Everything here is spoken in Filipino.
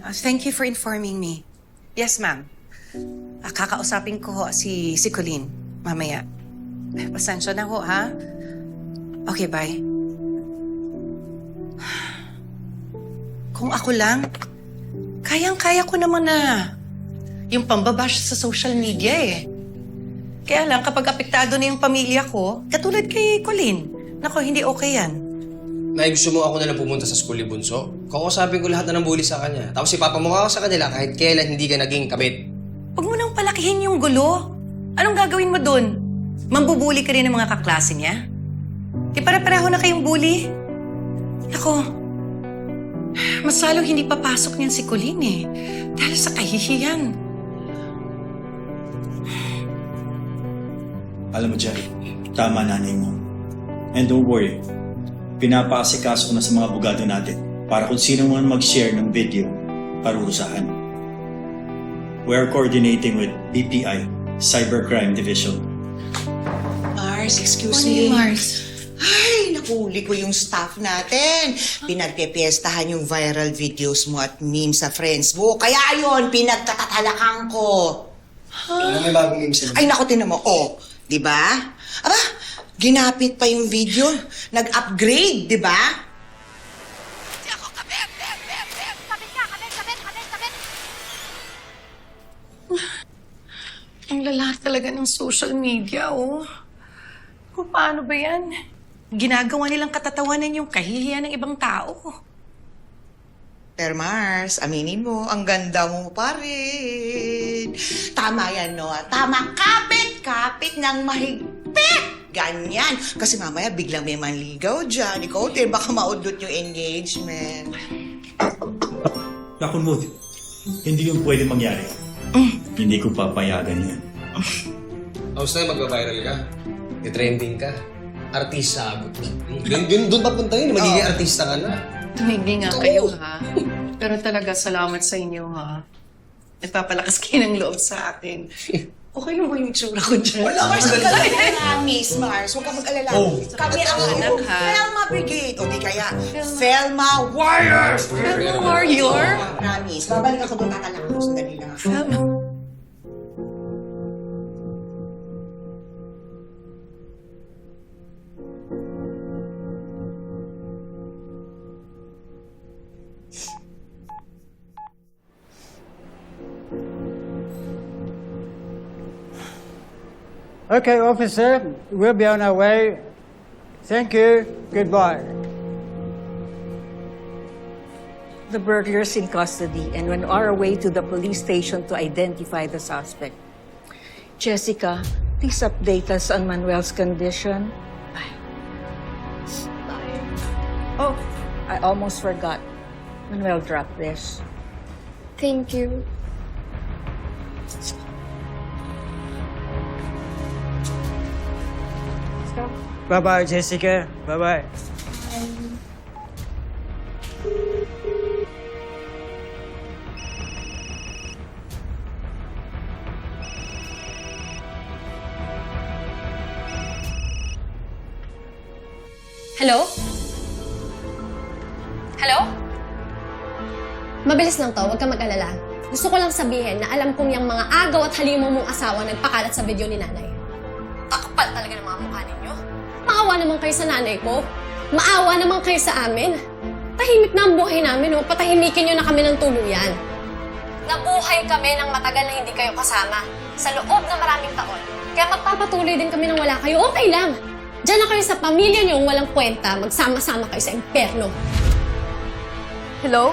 Uh, thank you for informing me. Yes, ma'am. Ah, kakausapin ko ho si, si Colleen mamaya. Eh, Pasensya na ho, ha? Okay, bye. Kung ako lang, kayang-kaya ko naman na yung pambabash sa social media eh. Kaya lang, kapag apektado na yung pamilya ko, katulad kay Colleen, nako, hindi okay yan. Nay, gusto mo ako na lang pumunta sa school ni Bunso? Kakusapin ko lahat na ng bully sa kanya. Tapos ipapamukha ko sa kanila kahit kailan hindi ka naging kabit. Huwag mo nang palakihin yung gulo. Anong gagawin mo dun? Mambubuli ka rin ng mga kaklase niya? Di pare-pareho na kayong bully? Ako, mas lalong hindi papasok niyan si Colleen eh. Dahil sa kahihiyan. Alam mo, Jerry, tama nanay mo. And don't worry, pinapaasikaso ko na sa mga abogado natin para kung sino man mag-share ng video, parurusahan. We are coordinating with BPI, Cybercrime Division. Mars, excuse Ano me. yung Mars? Ay, nakuli ko yung staff natin. Pinagpepiestahan yung viral videos mo at memes sa friends mo. Kaya yon pinagtatatalakan ko. Ano may bagong memes na Ay, naku, tinan mo. Oh, di ba? Aba, ginapit pa yung video. Nag-upgrade, di ba? Ang lala talaga ng social media, oh. Kung paano ba yan? Ginagawa nilang katatawanan yung kahihiyan ng ibang tao. Pero Mars, aminin mo, ang ganda mo pa rin. Tama yan, no? Tama, kapit-kapit ng mahigpit. Ganyan. Kasi mamaya biglang may manligaw dyan. Ikaw, din, baka maudot yung engagement. Naku, Mood, hindi yung pwede mangyari. Hindi ko papayagan yan. Tapos na magpa-viral ka. I-trending ka. Artista abot ka. Yun, yun doon papunta yun. Magiging artista ka na. Tumigil nga kayo, ha? Pero talaga, salamat sa inyo, ha? Nagpapalakas kayo ng loob sa akin. Okay lang ba yung tsura ko dyan? Wala, Mars, huwag ka mag-alala, Miss Mars. Huwag ka mag-alala. Oh. Kami ang Anak, ha? Felma Brigade. O di kaya, Felma Warriors. Felma Warrior? Promise. Babalik ako doon, tatalak ako. Okay, officer, we'll be on our way. Thank you. Goodbye. The burglars in custody and on our way to the police station to identify the suspect. Jessica, please update us on Manuel's condition. Bye. Oh, I almost forgot. Manuel dropped this. Thank you. Bye bye, Jessica. Bye bye. Hello? Hello? Mabilis lang to, huwag kang mag-alala. Gusto ko lang sabihin na alam kong yung mga agaw at halimo mong asawa nagpakalat sa video ni nanay. Takpal talaga ng mga mukha ninyo. Maawa naman kayo sa nanay ko. Maawa naman kayo sa amin. Tahimik na ang buhay namin, oh. patahimikin nyo na kami ng tuluyan. Nabuhay kami ng matagal na hindi kayo kasama sa loob ng maraming taon. Kaya magpapatuloy din kami nang wala kayo. Okay lang. Diyan na kayo sa pamilya niyong walang kwenta. Magsama-sama kayo sa imperno. Hello?